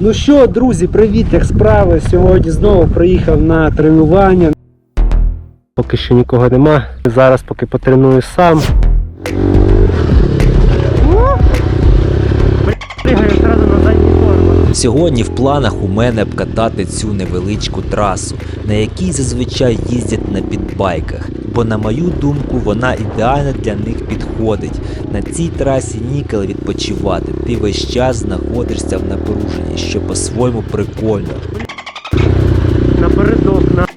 Ну що, друзі, привіт, як справи? Сьогодні знову приїхав на тренування. Поки що нікого нема. Зараз поки потреную сам. Пригаю одразу на задній форму. Сьогодні в планах у мене обкатати цю невеличку трасу, на якій зазвичай їздять на підбайках, бо на мою думку вона ідеально для них підходить. На цій трасі ніколи відпочивати. Ти весь час знаходишся в напруженні, що по-своєму прикольно. Напередок на.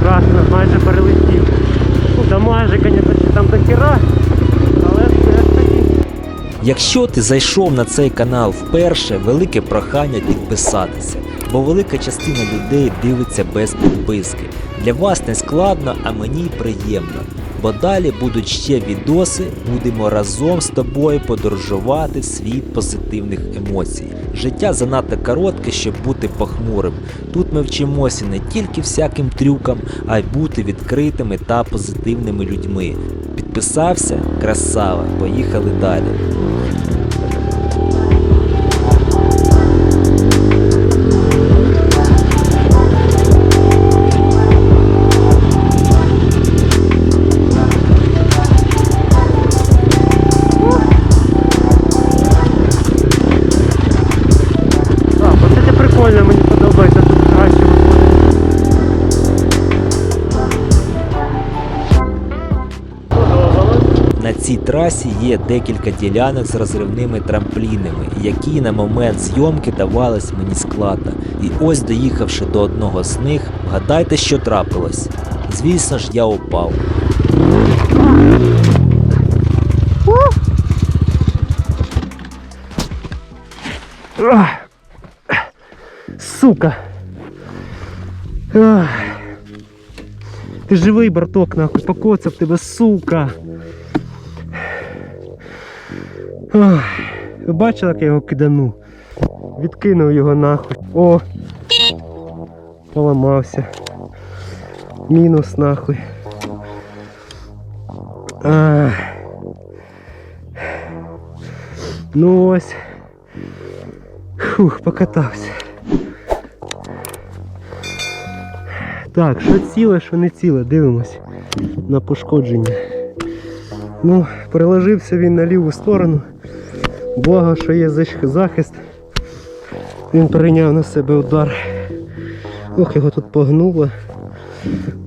Прекрасно, майже перелетів. Ну, Та майже, звісно, там до хіра, але все ж таки. Якщо ти зайшов на цей канал вперше, велике прохання підписатися, бо велика частина людей дивиться без підписки. Для вас не складно, а мені приємно. Бо далі будуть ще відоси, будемо разом з тобою подорожувати в світ позитивних емоцій. Життя занадто коротке, щоб бути похмурим. Тут ми вчимося не тільки всяким трюкам, а й бути відкритими та позитивними людьми. Підписався? Красава! Поїхали далі. Трасі є декілька ділянок з розривними трамплінами, які на момент зйомки давались мені складно. І ось доїхавши до одного з них, вгадайте, що трапилось. Звісно ж, я упав. Сука. Ти живий, браток, нахуй, покоцав тебе, сука. Ах. Ви бачили, як я його кидану? Відкинув його нахуй. О! Поламався. Мінус нахуй. Ах. Ну ось. Фух, покатався. Так, що ціле, що не ціле, дивимось на пошкодження. Ну, переложився він на ліву сторону. Благо, що є захист. Він прийняв на себе удар. Ох, його тут погнуло.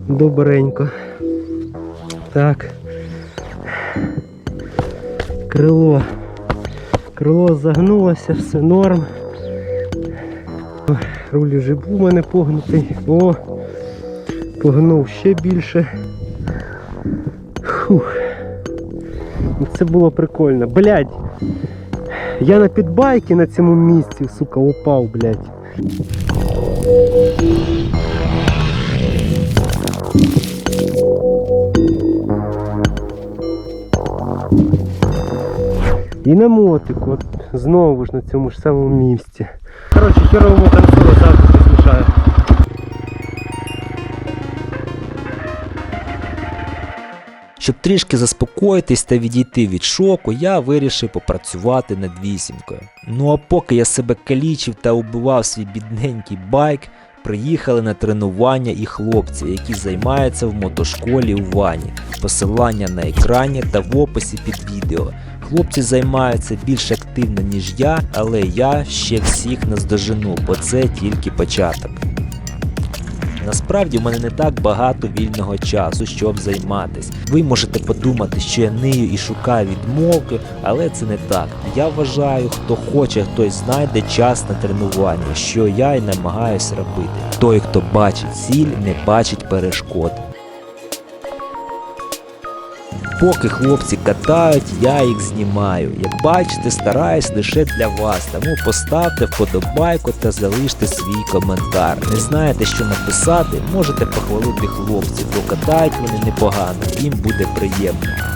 Добренько. Так. Крило. Крило загнулося, все норм. Руль вже був у мене погнутий. О! Погнув ще більше. Фух. Це було прикольно. Блядь! Я на підбайки на цьому місці, сука, упав, блядь. І на мотику, от знову ж на цьому ж самому місці. Коротше, херовому консолу завжди смішаю. Щоб трішки заспокоїтись та відійти від шоку, я вирішив попрацювати над вісімкою. Ну а поки я себе калічив та убивав свій бідненький байк, приїхали на тренування і хлопці, які займаються в мотошколі у вані. Посилання на екрані та в описі під відео. Хлопці займаються більш активно, ніж я, але я ще всіх наздожену, бо це тільки початок. Насправді в мене не так багато вільного часу, щоб займатись. Ви можете подумати, що я нею і шукаю відмовки, але це не так. Я вважаю, хто хоче, хтось знайде час на тренування, що я й намагаюсь робити. Той, хто бачить ціль, не бачить перешкод. Поки хлопці катають, я їх знімаю. Як бачите, стараюсь лише для вас, тому поставте вподобайку та залиште свій коментар. Не знаєте, що написати, можете похвалити хлопців, бо катають вони непогано, їм буде приємно.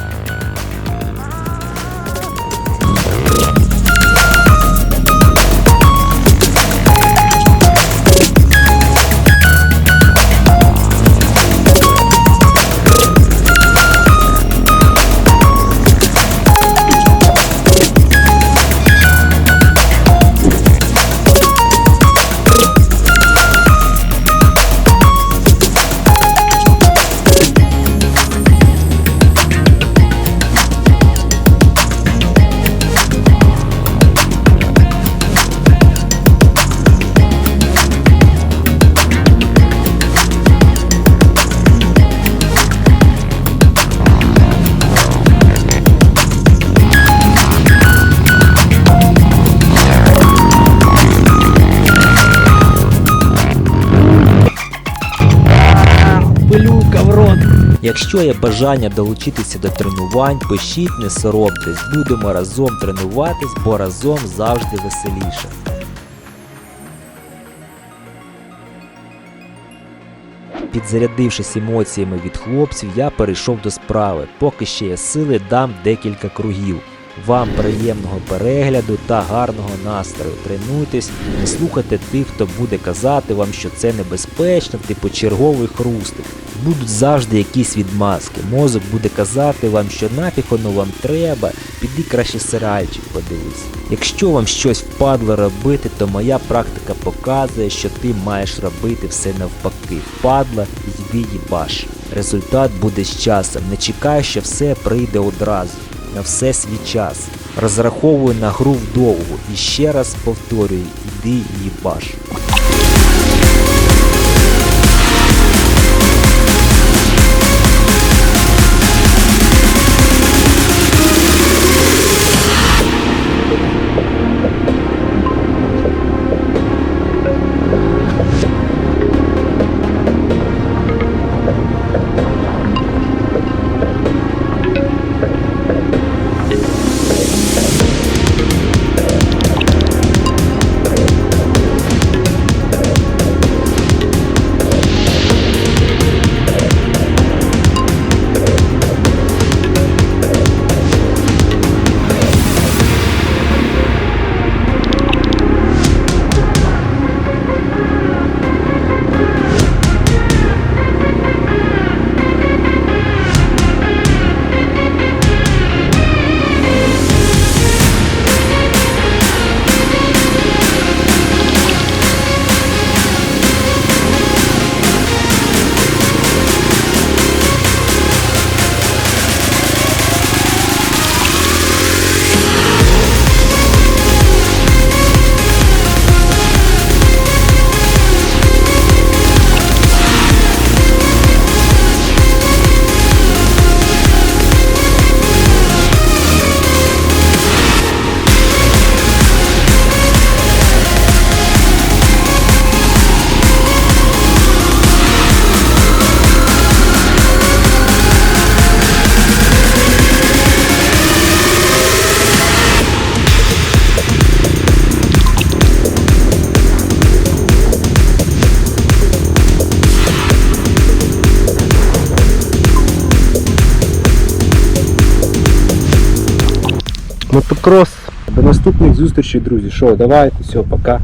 Якщо є бажання долучитися до тренувань, пишіть, не соромтесь, будемо разом тренуватись, бо разом завжди веселіше. Підзарядившись емоціями від хлопців, я перейшов до справи. Поки ще є сили, дам декілька кругів. Вам приємного перегляду та гарного настрою. Тренуйтесь, не слухайте тих, хто буде казати вам, що це небезпечно, типу черговий хрустик. Будуть завжди якісь відмазки. Мозок буде казати вам, що нафіг воно вам треба, піди краще серіальчик подивись. Якщо вам щось впадло робити, то моя практика показує, що ти маєш робити все навпаки. Впадло, йди їбаш. Результат буде з часом. Не чекай, що все прийде одразу. На все свій час. Розраховую на гру вдовгу. І ще раз повторюю, іди їбаш. Мотокрос. До наступних зустрічей, друзі. Що, давайте, все, пока.